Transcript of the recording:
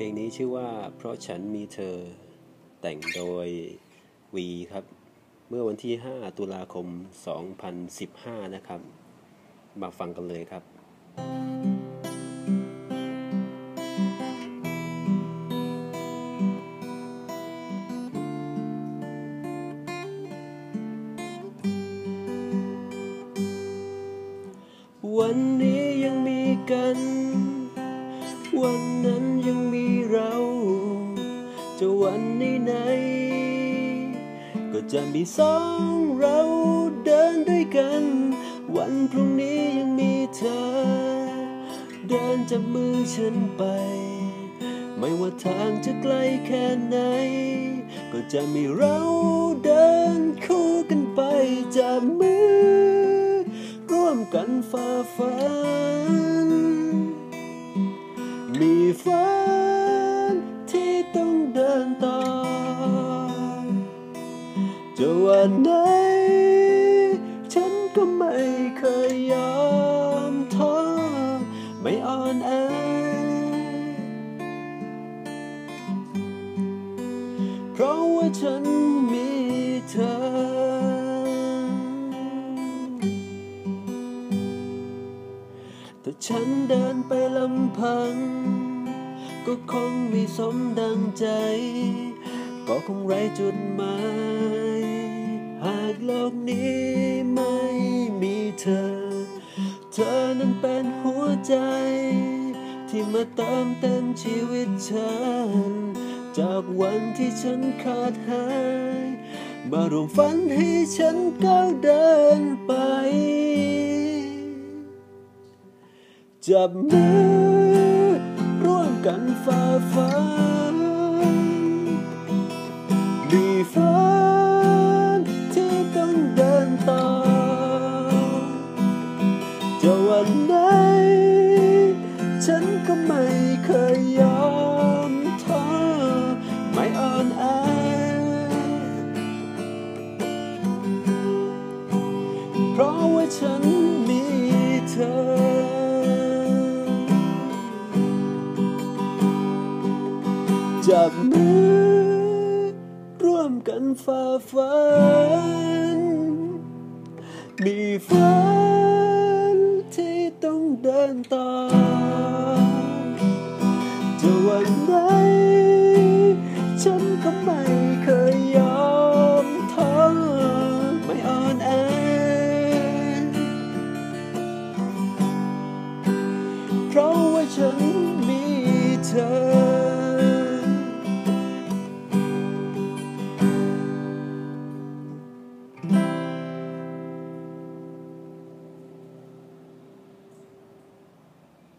เพลงนี้ชื่อว่าเพราะฉันมีเธอแต่งโดยวีครับ เมื่อวันที่ 5 ตุลาคม 2015 นะครับ มาฟังกันเลยครับ วันนี้ยังมีกัน วันนั้น วันไหนไหนๆก็จะมีสองเราเดินด้วยกัน วันพรุ่งนี้ยังมีเธอ เดินจับมือฉันไป ไม่ว่าทางจะไกลแค่ไหน ก็จะมีเราเดินคู่กันไปจับมือ ร่วมกันฝ่าฟัน จะวันไหนฉันก็ไม่เคยยอมท้อไม่อ่อนแอเพราะว่าฉันมีเธอถ้าฉันเดินไปลำพัง ก็คงไม่สมดังใจ ก็คงไร้จุดหมาย เป็นหัวใจ ที่มาเติมเต็มชีวิตฉัน จากวันที่ฉันขาดหาย มารวมฝันให้ฉันก้าวเดินไป จับมือร่วมกันฝ่าฟัน ฉันมีเธอจับมือร่วมกันฝ่าฟัน มีฝันที่ต้องเดินต่อ จะวันไหนฉันก็ไม่